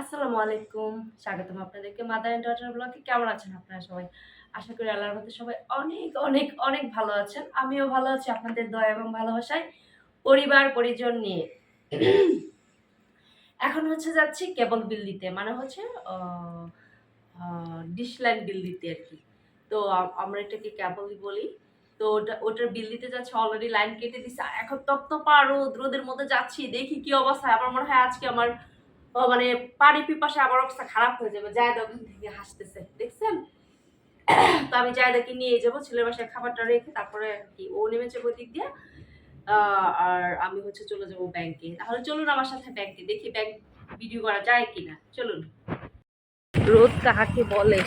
আসসালামু আলাইকুম। স্বাগতম আপনাদেরকে মাদার এন্ড ডটার ব্লগে কেমন আছেন আপনারা সবাই? আশা করি আল্লাহর মধ্যে সবাই অনেক অনেক অনেক ভালো আছেন। আমিও ভালো আছি আপনাদের দয়া এবং ভালোবাসায় পরিবার, পরিজন নিয়ে। এখন হচ্ছে যাচ্ছি কেবল বিল দিতে মানে হচ্ছে ডিশ লাইন বিল দিতে আর কি। তো আমরা এটাকে কেবলই বলি। তো ওটা, ওটার বিল দিতে যাচ্ছে অলরেডি লাইন কেটে দিচ্ছে আর এখন তপ্ত পা রোদ, রোদের মধ্যে যাচ্ছি। দেখি কি অবস্থা। আমার মনে হয় আজকে আমার মানে পানি পিপাসে আমার অবস্থা খারাপ হয়ে যাবে। জায়দা ওখান থেকে হাসতেছে, দেখছেন? তো আমি জায়দাকে নিয়ে যাব, ছেলের বাসায় খাবারটা রেখে তারপরে কি, ও নেমেছে ওই দিক দিয়ে। আর আমি হচ্ছে চলে যাব ব্যাংকে তাহলে চলুন আমার সাথে ব্যাংকে দেখি ব্যাংক ভিডিও করা যায় কিনা। চলুন। রোদ কাহাকে বলে?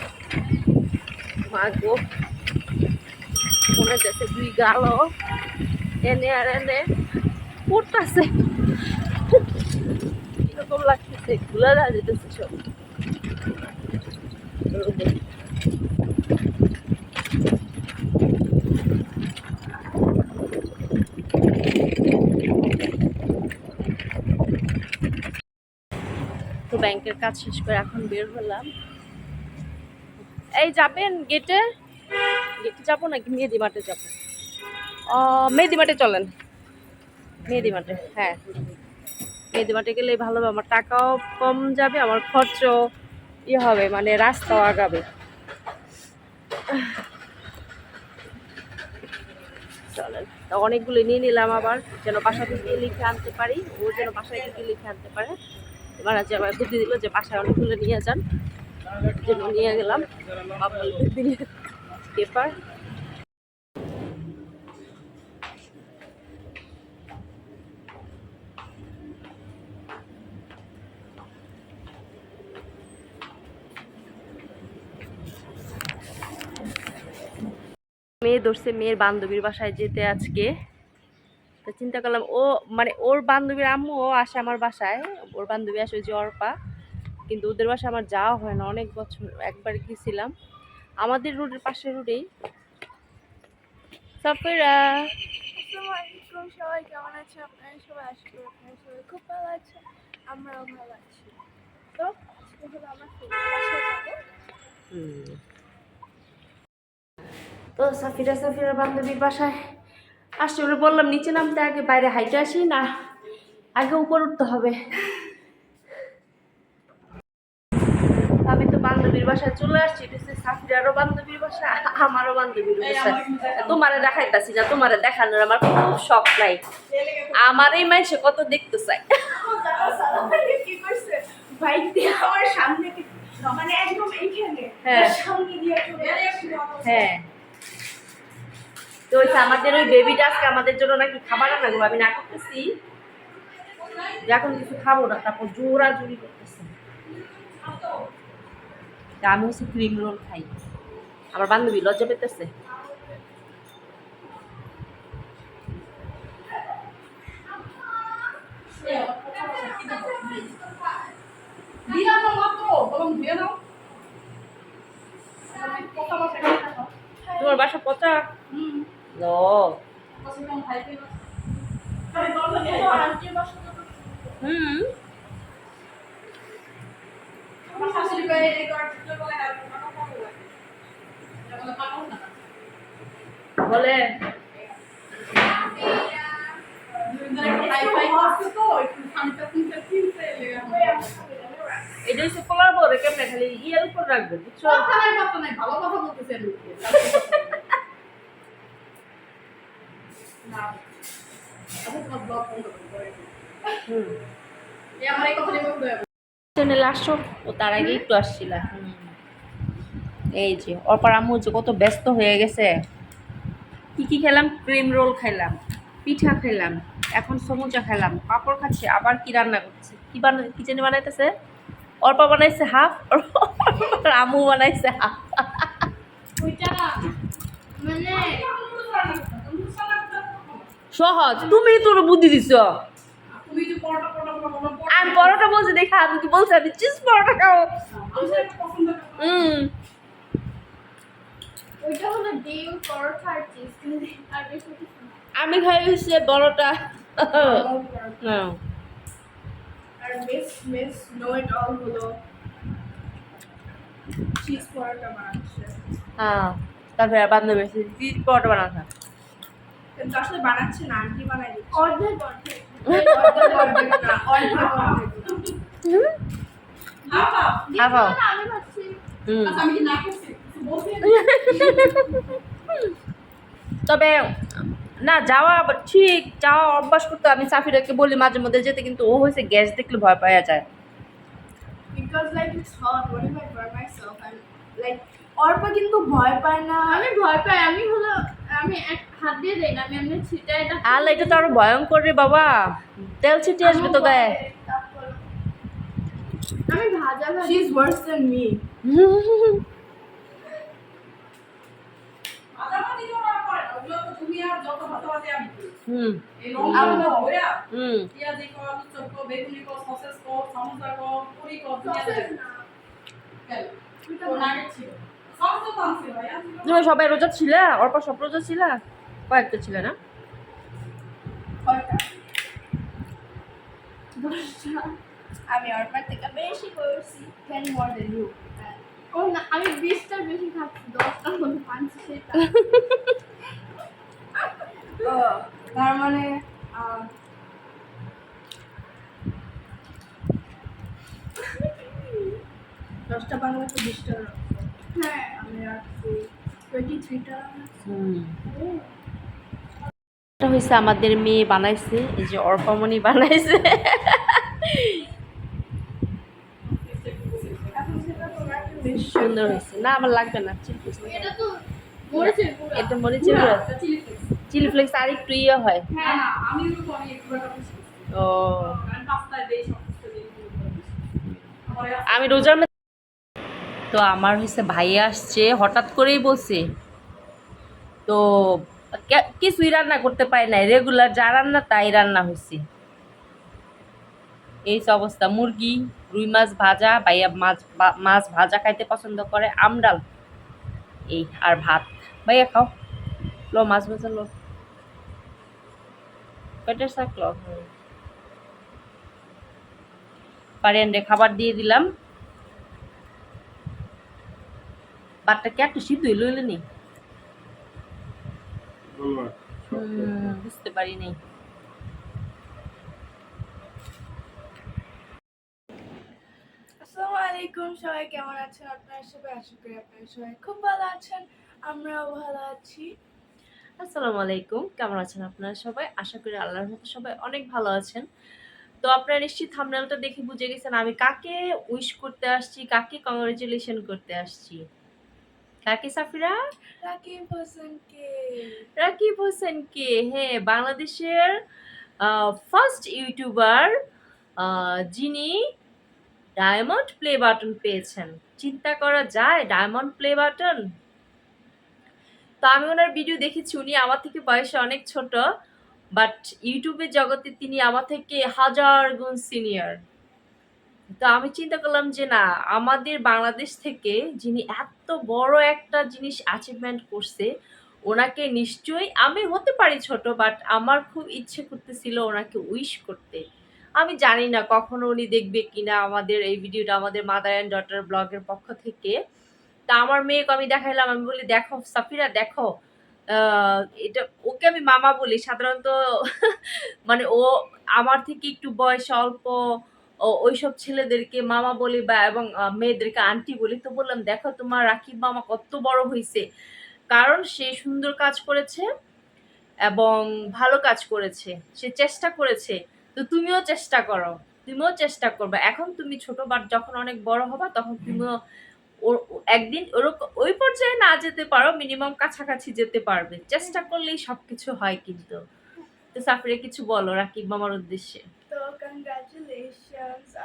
মা গো। মনে যাচ্ছে দুই গাল এনে আর এনে। পড়তাছে এরকম লাগতেছে দেওয়া যেতেছে সব তো ব্যাংকের কাজ শেষ করে এখন বের হলাম। এই যাবেন গেটে গেটে যাব নাকি মেহেদি মাঠে যাব? মেহেদি মাঠে চলেন। মেহেদি মাঠে হ্যাঁ। মেহেদি মাঠে গেলে ভালো হবে। আমার টাকাও কম যাবে, আমার খরচও ইয়ে হবে মানে রাস্তাও আগাবে। অনেকগুলো নিয়ে নিলাম আবার, যেন বাসা থেকে লিখে আনতে পারি, ও যেন বাসায় থেকে লিখে আনতে পারে। এবার আজ আমার বুদ্ধি দিল যে বাসায় অনেকগুলো নিয়ে যান। জন্য নিয়ে গেলাম পেপার। মেয়ে ধরছে মেয়ের বান্ধবীর বাসায় যেতে আজকে। তো চিন্তা করলাম ও মানে ওর বান্ধবীর আম্মু ও আসে আমার বাসায়। ওর বান্ধবী আসে ওই যে অর্পা। কিন্তু ওদের বাসায় আমার যাওয়া হয় না অনেক বছর একবার গেছিলাম। আমাদের রুটের পাশের রুটেই সাফিরা। সবাই কেমন আছে আপনারা সবাই আশা করি আপনারা সবাই খুব ভালো আছেন আমরাও ভালো আছি। তো আমার ফ্রেন্ডের বাসায় যাব হুম। তো সাফিরা সাফিরা বান্ধবীর বাসায় আসছে বলে বললাম নিচে নামতে আগে বাইরে হাইটে আসি না আগে উপর উঠতে হবে। আমি তো বান্ধবীর বাসায় চলে আসছি এটা হচ্ছে সাফিরারও বান্ধবীর বাসা আমারও বান্ধবীর বাসা। তোমারে দেখাইতাছি না তোমারে দেখানোর আমার খুব শখ নাই। আমার এই মানুষে কত দেখতে চাই। আমার সামনে মানে একদম এইখানে হ্যাঁ। সামনে দিয়ে হ্যাঁ। তো যে আমাদের ওই বেবিটা আজকে আমাদের জন্য নাকি খাবার আনা গো, আমি না করতেছি। এখন কিছু খাব না, তারপর জোরা জুরি করতেছে আমি হচ্ছে ক্রিম রোল খাই। আমার বান্ধবী লজ্জা পেতেছে। তোমার বাসা পচা? হুম। বাড়ি এই বলে ভালো এটা হচ্ছে কলার বড় কেমনে খালি ইয়ের উপর রাখবে বুঝছ হুম চ্যানেলে তার একটু আসছিলাম এই যে যে কত ব্যস্ত হয়ে গেছে। কি কি ক্রিম রোল পিঠা এখন সমুচা খেলাম, পাঁপড় খাচ্ছি, আবার কি রান্না করছে? কি বানা কিচেনে বানাইতেছে? অর্পা বানাইছে হাফ আম্মু বানাইছে হাফ। সহজ। তুমি তোর বুদ্ধি দিছ। তুমি যে পরোটা পরোটা পরোটা পরোটা আমি পরোটা বলছি দেখা আমি কি বলছি আমি চিজ পরোটা খাও হুম। ওইটা হলো ডিম পরোটা আর চিজ আর বেশি কিছু না। আমি খাই হচ্ছে বড়টা হ্যাঁ। আর miss miss know it all হলো। চিজ পরোটা বানাচ্ছে। হ্যাঁ। তারপরে বান্ধবী কি পরোটা বানাতে কিন্তু আসলে বানাচ্ছে না আন্টি বানাই অর্ধেক বলছি তবে না যাওয়া ঠিক যাওয়া অভ্যাস করতে আমি সাফিরাকে বলি মাঝে মধ্যে যেতে কিন্তু ও হয়েছে গ্যাস দেখলে ভয় পাওয়া যায়। Because like it's hot what if I burn myself? And like Arpa কিন্তু ভয় পায় না। আমি ভয় পাই আমি হলো আমি এক হাত দিয়ে দেই না আমি এমনি ছিটাই এটা আর এটা তো আরও ভয়ঙ্কর রে বাবা তেল ছিটে আসবে তো গায়ে আমি ভাজা না। হুম হুম। না। আনছি ভাই, আনছি তো। তুমি সবাই রোজা ছিলে অল্প সব রোজা ছিল কয়েকটা ছিল না? দশটা। আমি অর্পার থেকে বেশি করছি। ও না আমি বিশটার বেশি খাচ্ছি। সেটা। তার মানে দশটা বাংলা তো বিশটা। হ্যাঁ আমি রাখছি। টোয়েন্টি থ্রিটা এটা হয়েছে আমাদের মেয়ে বানাইছে এই যে অর্পমণি বানাইছে। সুন্দর হয়েছে না আমার লাগবে না এটা মরিচের চিলি ফ্লেক্স। চিলি আর একটু ইয়ে হয়। হ্যাঁ আমি। ও রোজার তো আমার হয়েছে ভাই আসছে হঠাৎ করেই বলছে। তো কিছুই রান্না করতে পারি নাই। রেগুলার যা রান্না তাই রান্না হয়েছে এই অবস্থা, মুরগি, রুই মাছ ভাজা, ভাইয়া মাছ মাছ ভাজা খাইতে পছন্দ করে আমডাল এই আর ভাত। ভাইয়া খাও। লো, মাছ ভাজা লো। পেটের শাক লো। পারিয়ান্ডে খাবার দিয়ে দিলাম। বাটটা কি একটু সিদ্ধ লইলে নি? বুঝতে পারি নাই। আসসালামু আলাইকুম সবাই কেমন আছেন? আপনারা সবাই আশা করি আপনারা সবাই খুব ভালো আছেন আমরাও ভালো আছি। আসসালামু আলাইকুম কেমন আছেন আপনারা সবাই? আশা করি আল্লাহর মতো সবাই অনেক ভালো আছেন। তো আপনারা নিশ্চিত থামনেলটা দেখে বুঝে গেছেন আমি কাকে উইশ করতে আসছি কাকে কংগ্রেচুলেশন করতে আসছি। কাকে সাফিরা? রাকিব হোসেনকে রাকিব হোসেনকে হ্যাঁ বাংলাদেশের ফার্স্ট ইউটিউবার যিনি ডায়মন্ড প্লে বাটন পেয়েছেন। চিন্তা করা যায় ডায়মন্ড প্লে বাটন তো আমি ওনার ভিডিও দেখেছি উনি আমার থেকে বয়সে অনেক ছোট বাট ইউটিউবের জগতে তিনি আমার থেকে হাজার গুণ সিনিয়র তো আমি চিন্তা করলাম যে না, আমাদের বাংলাদেশ থেকে যিনি এত বড় একটা জিনিস অ্যাচিভমেন্ট করছে, ওনাকে নিশ্চয়ই আমি হতে পারি ছোট বাট আমার খুব ইচ্ছে করতেছিল ওনাকে উইশ করতে। আমি জানি না কখনো উনি দেখবে কিনা আমাদের এই ভিডিওটা আমাদের মাদার অ্যান্ড ডটার ব্লগের পক্ষ থেকে। তা আমার মেয়েকে আমি দেখাইলাম, আমি বলি, দেখো সাফিরা, দেখো এটা ওকে আমি মামা বলি। সাধারণত মানে ও আমার থেকে একটু বয়স অল্প ওইসব ছেলেদেরকে মামা বলি বা এবং মেয়েদেরকে আন্টি বলি, তো বললাম, দেখো তোমার রাকিব মামা কত বড় হয়েছে কারণ সে সুন্দর কাজ করেছে এবং ভালো কাজ করেছে। সে চেষ্টা করেছে। তো তুমিও চেষ্টা করো। তুমিও চেষ্টা করবে। এখন তুমি ছোট বাট যখন অনেক বড় হবা, তখন তুমিও একদিন ওরকম ওই পর্যায়ে না যেতে পারো মিনিমাম কাছাকাছি যেতে পারবে। চেষ্টা করলেই সবকিছু হয় কিন্তু। তো সাফিরে কিছু বলো রাকিব মামার উদ্দেশ্যে। তো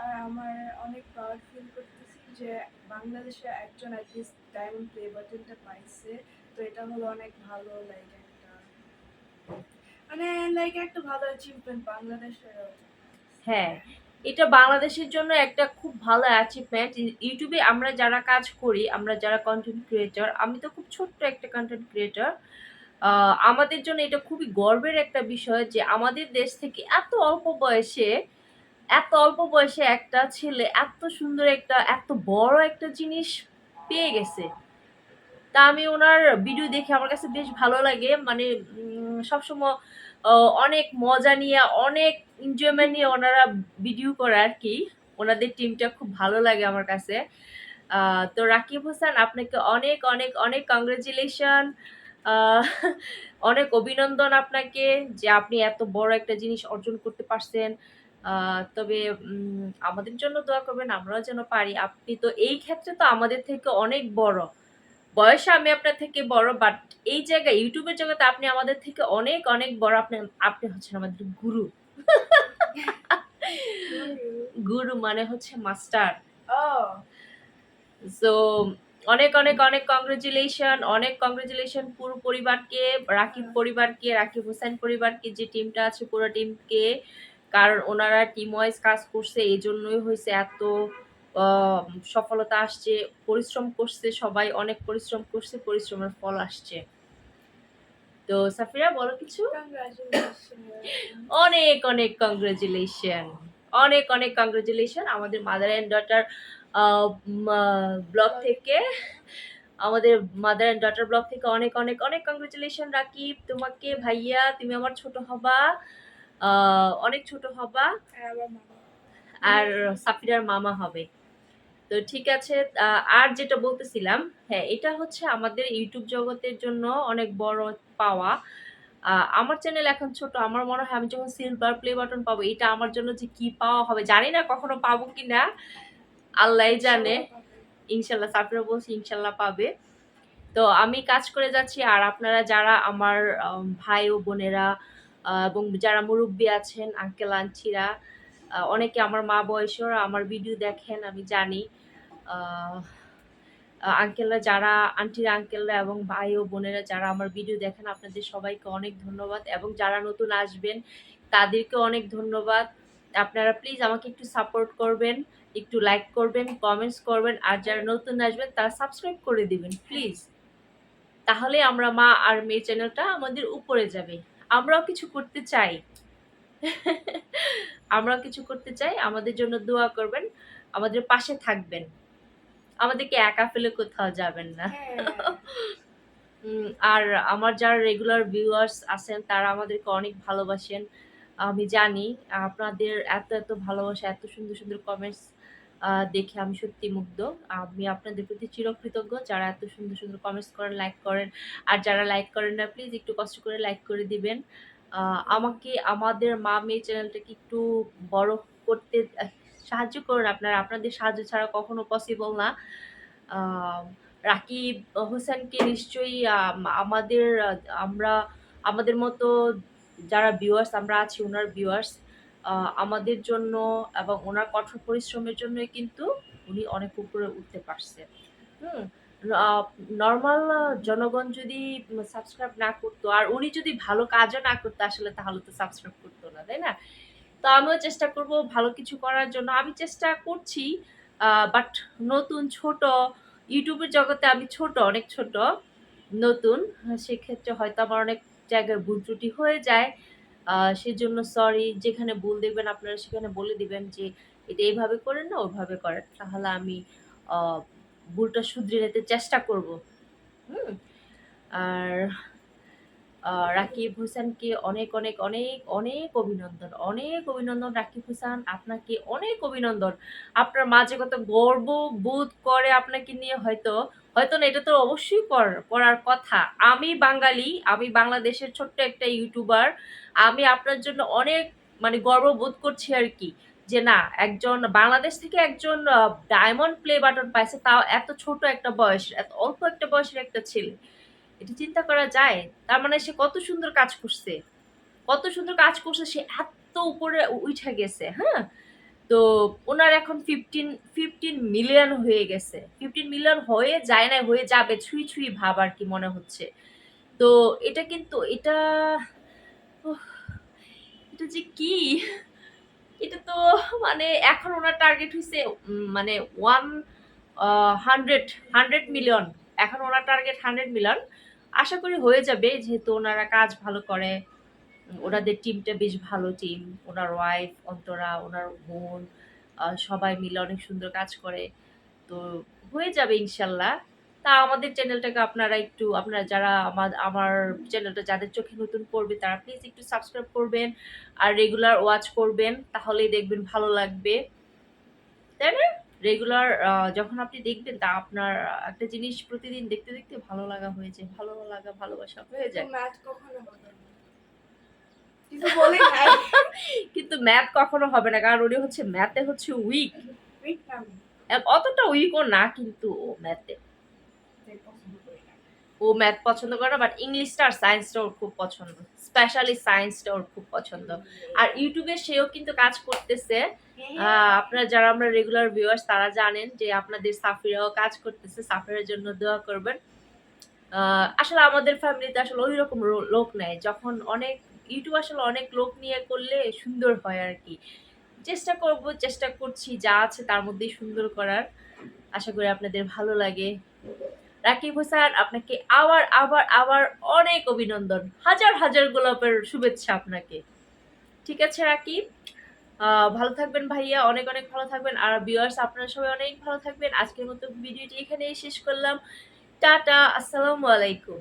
আর আমার অনেক প্রাউড ফিল করতেছি যে বাংলাদেশে একজন অ্যাটলিস্ট ডায়মন্ড প্লে বাটনটা পাইছে। তো এটা হলো অনেক ভালো লাইক একটা মানে লাইক একটা ভালো অ্যাচিভমেন্ট বাংলাদেশের হ্যাঁ এটা বাংলাদেশের জন্য একটা খুব ভালো অ্যাচিভমেন্ট ইউটিউবে আমরা যারা কাজ করি, আমরা যারা কন্টেন্ট ক্রিয়েটর আমি তো খুব ছোট্ট একটা কন্টেন্ট ক্রিয়েটর আমাদের জন্য এটা খুবই গর্বের একটা বিষয় যে আমাদের দেশ থেকে এত অল্প বয়সে, এত অল্প বয়সে একটা ছেলে এত সুন্দর একটা, এত বড় একটা জিনিস পেয়ে গেছে। তা আমি ওনার ভিডিও দেখে আমার কাছে বেশ ভালো লাগে। মানে সবসময় অনেক মজা নিয়ে, অনেক এনজয়মেন্ট নিয়ে ওনারা ভিডিও করে আর কি ওনাদের টিমটা খুব ভালো লাগে আমার কাছে। তো রাকিব হোসেন, আপনাকে অনেক অনেক অনেক কংগ্রেচুলেশন অনেক অভিনন্দন আপনাকে যে আপনি এত বড় একটা জিনিস অর্জন করতে পারছেন। তবে আমাদের জন্য দোয়া করবেন আমরাও যেন পারি। আপনি তো এই ক্ষেত্রে তো আমাদের থেকে অনেক বড়। বয়সে আমি আপনার থেকে বড় বাট এই জায়গায় ইউটিউবের জগতে আপনি আমাদের থেকে অনেক অনেক বড়। আপনি আপনি হচ্ছেন আমাদের গুরু। গুরু। মানে হচ্ছে মাস্টার। সো অনেক অনেক অনেক কংগ্রেচুলেশন অনেক কংগ্রেচুলেশন পুরো পরিবারকে রাকিব পরিবারকে রাকিব হোসেন পরিবারকে যে টিমটা আছে পুরো টিমকে কারণ ওনারা টিম ওয়াইজ কাজ করছে এই জন্যই হয়েছে এত সফলতা আসছে পরিশ্রম করছে সবাই অনেক পরিশ্রম করছে পরিশ্রমের ফল আসছে। তো সাফিরা বলো কিছু? অনেক অনেক কংগ্রেচুলেশন অনেক অনেক কংগ্রেচুলেশন আমাদের মাদার অ্যান্ড ডটার ব্লগ থেকে। আমাদের মাদার অ্যান্ড ডটার ব্লগ থেকে অনেক অনেক অনেক কংগ্রেচুলেশন রাকিব। তোমাকে ভাইয়া তুমি আমার ছোট হবা। অনেক ছোট হবা। আর সাফিরার মামা হবে। তো ঠিক আছে আর যেটা বলতেছিলাম হ্যাঁ এটা হচ্ছে আমাদের ইউটিউব জগতের জন্য অনেক বড় পাওয়া। আমার চ্যানেল এখন ছোট আমার মনে হয় আমি যখন সিলভার প্লে বাটন পাবো এটা আমার জন্য যে কি পাওয়া হবে জানি না কখনো পাবো কি না। আল্লাহ জানে। ইনশাল্লাহ সাফিরা বলছি ইনশাল্লাহ পাবে। তো আমি কাজ করে যাচ্ছি আর আপনারা যারা আমার ভাই ও বোনেরা এবং যারা মুরব্বী আছেন আঙ্কেল আন্টিরা আহ, অনেকে আমার মা বয়সের আমার ভিডিও দেখেন আমি জানি। আঙ্কেলরা যারা আন্টিরা আঙ্কেলরা এবং ভাই ও বোনেরা যারা আমার ভিডিও দেখেন, আপনাদের সবাইকে অনেক ধন্যবাদ এবং যারা নতুন আসবেন, তাদেরকে অনেক ধন্যবাদ। আপনারা প্লিজ আমাকে একটু সাপোর্ট করবেন, একটু লাইক করবেন কমেন্টস করবেন, আর যারা নতুন আসবেন, তারা সাবস্ক্রাইব করে দিবেন প্লিজ তাহলে আমরা মা আর মেয়ে চ্যানেলটা আমাদের উপরে যাবে। আমরাও কিছু করতে চাই। আমরাও কিছু করতে চাই। আমাদের জন্য দোয়া করবেন। আমাদের পাশে থাকবেন। আমাদেরকে একা ফেলে কোথাও যাবেন না। হ্যাঁ, আর আমার যারা রেগুলার ভিউয়ার্স আছেন তারা আমাদেরকে অনেক ভালোবাসেন। আমি জানি আপনাদের এত এত ভালোবাসা এত সুন্দর সুন্দর কমেন্টস দেখে আমি সত্যি মুগ্ধ। আমি আপনাদের প্রতি চিরকৃতজ্ঞ। যারা এত সুন্দর সুন্দর কমেন্টস করেন লাইক করেন আর যারা লাইক করেন না প্লিজ একটু কষ্ট করে লাইক করে দিবেন। আমাকে আমাদের মা মেয়ে চ্যানেলটাকে একটু বড় করতে সাহায্য করুন আপনারা। আপনাদের সাহায্য ছাড়া কখনো পসিবল না। রাকিব হোসেনকে নিশ্চয়ই আমাদের, আমরা, আমাদের মতো যারা ভিউয়ার্স আমরা আছি ওনার ভিউয়ার্স আমাদের জন্য এবং ওনার কঠোর পরিশ্রমের জন্য কিন্তু উনি অনেক উপরে উঠতে পারছে। হুম নর্মাল জনগণ যদি সাবস্ক্রাইব না করতো, আর উনি যদি ভালো কাজও না করতো, আসলে তাহলে তো সাবস্ক্রাইব করতো না, তাই না? তো আমিও চেষ্টা করব ভালো কিছু করার জন্য। আমি চেষ্টা করছি বাট নতুন ছোট ইউটিউবের জগতে আমি ছোট অনেক ছোট নতুন সেক্ষেত্রে হয়তো আমার অনেক জায়গায় ভুল ত্রুটি হয়ে যায়। আহ, সেজন্য সরি যেখানে ভুল দেবেন আপনারা সেখানে বলে দিবেন যে এটা এইভাবে করেন না ওইভাবে করেন তাহলে আমি ভুলটা শুধরে নিতে চেষ্টা করব। হুম আর রাকিব হোসেনকে অনেক অনেক অনেক অনেক অভিনন্দন অনেক অভিনন্দন রাকিব হোসেন আপনাকে অনেক অভিনন্দন। আপনার মাঝে কত গর্ব বোধ করে আপনাকে নিয়ে হয়তো হয়তো না, এটা তো অবশ্যই কর- করার কথা। আমি বাঙালি, আমি বাংলাদেশের ছোট্ট একটা ইউটিউবার, আমি আপনার জন্য অনেক মানে গর্ব বোধ করছি আর কি, যে না, একজন বাংলাদেশ থেকে একজন ডায়মন্ড প্লে বাটন পাইছে, তাও এত ছোট একটা বয়স এত অল্প একটা বয়সের একটা ছেলে। এটা চিন্তা করা যায়। তার মানে সে কত সুন্দর কাজ করছে। কত সুন্দর কাজ করছে, সে এত উপরে উঠে গেছে হ্যাঁ? তো ওনার এখন ফিফটিন ফিফটিন মিলিয়ন হয়ে গেছে। ফিফটিন মিলিয়ন হয়ে যায় না হয়ে যাবে, ছুঁই ছুঁই ভাব আর কি মনে হচ্ছে। তো এটা কিন্তু, এটা এটা যে কি? এটা তো মানে এখন ওনার টার্গেট হয়েছে মানে ওয়ান হান্ড্রেড হান্ড্রেড মিলিয়ন এখন ওনার টার্গেট হান্ড্রেড মিলিয়ন আশা করি হয়ে যাবে, যেহেতু ওনারা কাজ ভালো করে। ওনাদের টিমটা বেশ ভালো টিম ওনার ওয়াইফ অন্তরা, ওনার বোন সবাই মিলে অনেক সুন্দর কাজ করে। তো হয়ে যাবে ইনশাল্লাহ। তা আমাদের চ্যানেলটাকে আপনারা একটু, আপনারা যারা আমার আমার চ্যানেলটা যাদের চোখে নতুন পড়বে তারা প্লিজ একটু সাবস্ক্রাইব করবেন আর রেগুলার ওয়াচ করবেন, তাহলেই দেখবেন ভালো লাগবে। তাই না? রেগুলার যখন আপনি দেখবেন তা আপনার একটা জিনিস প্রতিদিন দেখতে দেখতে ভালো লাগা হয়েছে ভালো লাগা ভালোবাসা হয়ে যায়। ম্যাথ কখনো কিছু বলি কিন্তু ম্যাথ কখনো হবে না কারণ উনি হচ্ছে ম্যাথে হচ্ছে উইক অতটা উইকও না কিন্তু ও ম্যাথে তাই পছন্দ করি না। ও ম্যাথ পছন্দ করে বাট ইংলিশটা আর সায়েন্সটা ওর খুব পছন্দ। স্পেশালি সায়েন্সটা ওর খুব পছন্দ। আর ইউটিউবে সেও কিন্তু কাজ করতেছে। আহ, আপনারা যারা আমরা রেগুলার ভিউয়ার্স তারা জানেন যে আপনাদের সাফিরাও কাজ করতেছে সাফিরের জন্য দোয়া করবেন। আসলে আমাদের ফ্যামিলিতে আসলে ওই রকম লোক নেয় যখন অনেক ইউটিউব আসলে অনেক লোক নিয়ে করলে সুন্দর হয় আর কি। চেষ্টা করব চেষ্টা করছি যা আছে তার মধ্যেই সুন্দর করার। আশা করি আপনাদের ভালো লাগে। রাকিব হোসেন আপনাকে আবার আবার আবার অনেক অভিনন্দন। হাজার হাজার গোলাপের শুভেচ্ছা আপনাকে। ঠিক আছে, রাকিব? ভালো থাকবেন ভাইয়া, অনেক অনেক ভালো থাকবেন। আর ভিউয়ার্স আপনারা সবাই অনেক ভালো থাকবেন। আজকের মতো ভিডিওটি এখানেই শেষ করলাম। টাটা, আসসালামু আলাইকুম।